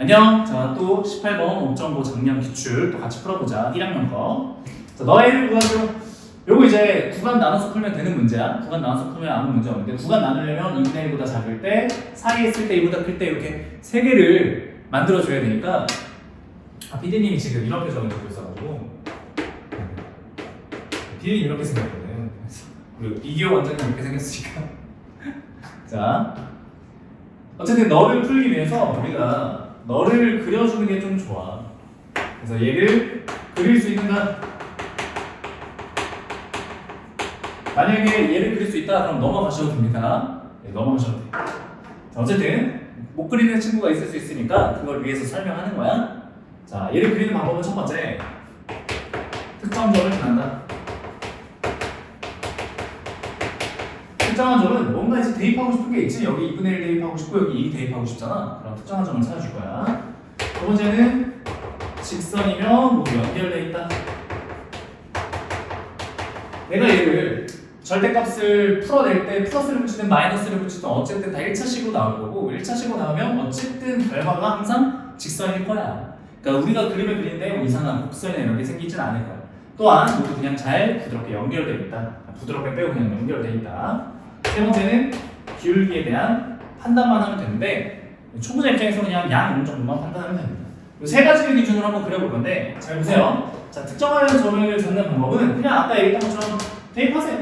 안녕. 자, 또 18번 5.5 작년 기출 또 같이 풀어보자. 1학년 거. 자, 너의 구간으로 요거 이제 구간 나눠서 풀면 되는 문제야. 구간 나눠서 풀면 아무 문제 없는데 구간 나누려면 2분의 1보다 작을 때, 사이에 있을 때, 2보다 클 때 이렇게 세 개를 만들어 줘야 되니까 아, PD님이 지금 이렇게 적어주고 있어가지고 PD님 이렇게 생겼거든. 우리 이기호 원장님 이렇게 생겼으니까 자 어쨌든 너를 풀기 위해서 우리가 너를 그려주는 게 좀 좋아. 그래서 얘를 그릴 수 있는가? 만약에 얘를 그릴 수 있다 그럼 넘어가셔도 됩니다. 네, 넘어가셔도 돼. 자, 어쨌든 못 그리는 친구가 있을 수 있으니까 그걸 위해서 설명하는 거야. 자, 얘를 그리는 방법은 첫 번째 특정 점을 정한다. 특정한 점은 뭔가 이제 대입하고 싶은 게 있지. 여기 2분의 1 대입하고 싶고 여기 2 대입하고 싶잖아. 그럼 특정한 점을 찾아줄 거야. 두 번째는 직선이면 모두 연결돼 있다. 내가 얘를 절대값을 풀어낼 때 플러스를 붙이든 마이너스를 붙이든 어쨌든 다 1차식으로 나올 거고 1차식으로 나오면 어쨌든 결과가 항상 직선일 거야. 그러니까 우리가 그림을 그리는데 뭐 이상한 곡선이나 이런 게 생기진 않을 거야. 또한 모두 그냥 잘 부드럽게 연결돼 있다. 부드럽게 빼고 그냥 연결돼 있다 세 번째는 기울기에 대한 판단만 하면 되는데 초보자 입장에서 그냥 양 어느 정도만 판단하면 됩니다. 이세 가지를 기준으로 한번 그려볼 건데 잘 보세요. 자 특정하는 점을 잡는 방법은 그냥 아까 얘기했던 것처럼 대입하세요.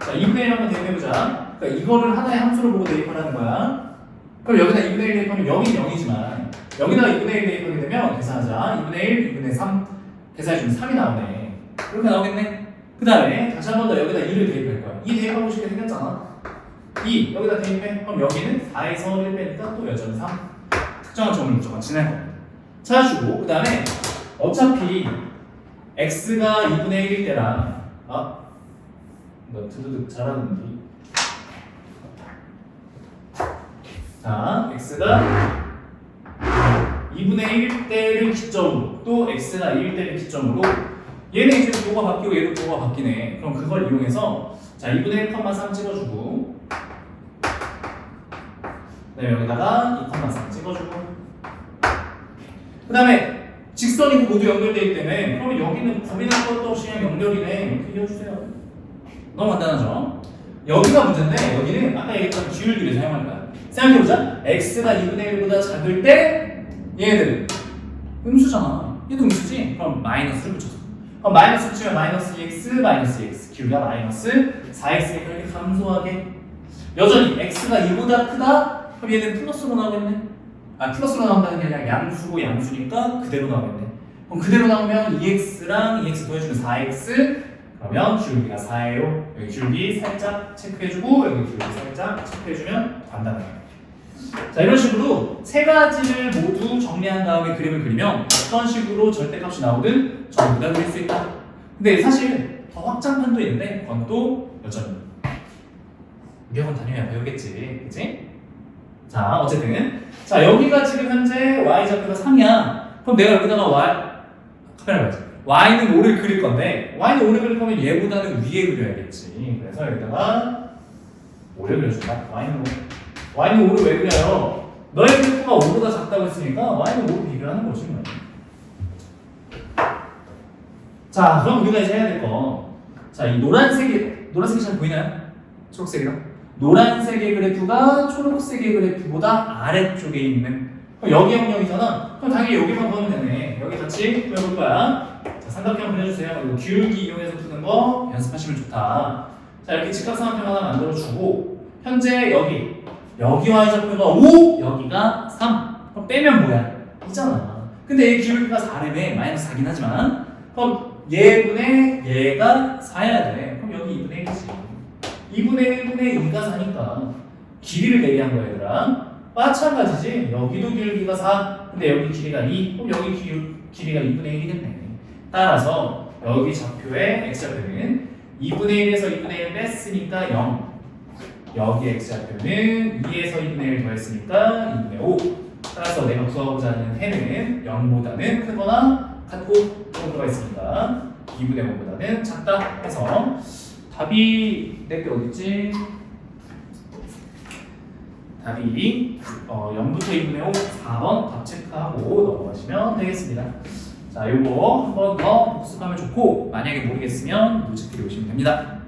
자 2분의 1 한번 대입해보자. 그러니까 이거를 하나의 함수로 보고 대입하라는 거야. 그럼 여기다 2분의 1 대입하면 0이 0이지만 여기다가 2분의 1 대입하게 되면 계산하자. 2분의 1, 2분의 3 계산해주면 3이 나오네. 이렇게 나오겠네. 그 다음에 다시 한 번 더 여기다 2를 대입할 거야. 2 대입하고 싶게 생겼잖아. 2 여기다 대입해. 그럼 여기는 4에서 1 빼니까 또 여전히 3 특정한 점을 무조건 지날 겁니다. 찾아주고 그 다음에 어차피 x가 2분의 1일 때랑 아? 너 드드득 잘하는데. 자 x가 2분의 1 때를 기점으로 또 x가 1 때를 기점으로 얘는 이제 도가 바뀌고 얘도 도가 바뀌네. 그럼 그걸 이용해서 자 2분의 1,3 찍어주고 네, 여기다가 2,3 찍어주고. 그 다음에 직선이고 모두 연결되어 있기 때문에 그러면 여기는 고민할 것도 없이 그냥 연결이네. 이렇게 그려주세요. 너무 간단하죠? 여기가 문제인데 여기는 아까 얘기했던 기울기를 사용할 거야 생각해보자. X가 2분의 1보다 작을 때 얘네들은 음수잖아. 얘도 음수지? 그럼 마이너스를 붙여서. 그럼 마이너스 붙이면 마이너스 2x 마이너스 2x 기울기가 마이너스 4x에 그렇게 감소하게. 여전히 x가 2보다 크다? 그럼 얘는 플러스로 나오겠네. 아 플러스로 나온다는 게 아니라 양수고 양수니까 그대로 나오겠네. 그럼 그대로 나오면 2x랑 2x 더해주면 4x 그러면 기울기가 4예요. 여기 기울기 살짝 체크해주고 여기 기울기 살짝 체크해주면 간단해요. 자 이런 식으로 세 가지를 모두 정리한 다음에 그림을 그리면 어떤 식으로 절대값이 나오든 전부 다 그릴 수 있다. 근데 사실 더 확장판도 있는데 그건 또 여전히 유학원 다녀야 배우겠지, 그치? 자, 어쨌든 자 여기가 지금 현재 y 좌표가 3이야. 그럼 내가 여기다가 y 카메라 봐야지. y는 5를 그릴 건데 y는 5를 그릴 거면 얘보다는 위에 그려야겠지. 그래서 여기다가 5를 그려준다. y는 5. y는 5를 왜 그려요? 너의 그래프가 5보다 작다고 했으니까 y는 5로 비교하는 거지. 뭐. 자, 그럼 우리가 이제 해야 될 거. 자, 이 노란색이 노란색이 잘 보이나요? 초록색이랑? 노란색의 그래프가 초록색의 그래프보다 아래쪽에 있는 그럼 여기 영역이잖아. 그럼 당연히 여기만 보면 되네. 여기 같이 그려볼 거야. 자 삼각형 그려주세요. 이거 기울기 이용해서 푸는 거 연습하시면 좋다. 자 이렇게 직각삼각형 하나 만들어주고 현재 여기 여기 y좌표가 5 여기가 3 그럼 빼면 뭐야? 있잖아. 근데 얘 기울기가 4래매 마이너스 4긴 하지만 그럼 얘분의 얘가 4여야 돼. 그럼 여기 2분의 1이지 2분의 1분의 2가 4니까 길이를 얘기한 거야 얘들아. 마찬가지지. 여기도 길이가 4 근데 여기 길이가 2 그럼 여기 기, 길이 가 2분의 1이겠네. 따라서 여기 좌표의 x좌표는 2분의 1에서 2분의 1 뺐으니까 0 여기 x좌표는 2에서 2분의 1 더했으니까 2분의 5 따라서 내가 구하고자 하는 해는 0보다는 크거나 같고 정도가 있습니다. 2분의 5보다는 작다 해서 답이 내게 어딨지? 답이 어, 0부터 2분의 5 4번 답 체크하고 넘어가시면 되겠습니다. 자, 요거 한 번 더 복습하면 좋고 만약에 모르겠으면 노트필 오시면 됩니다.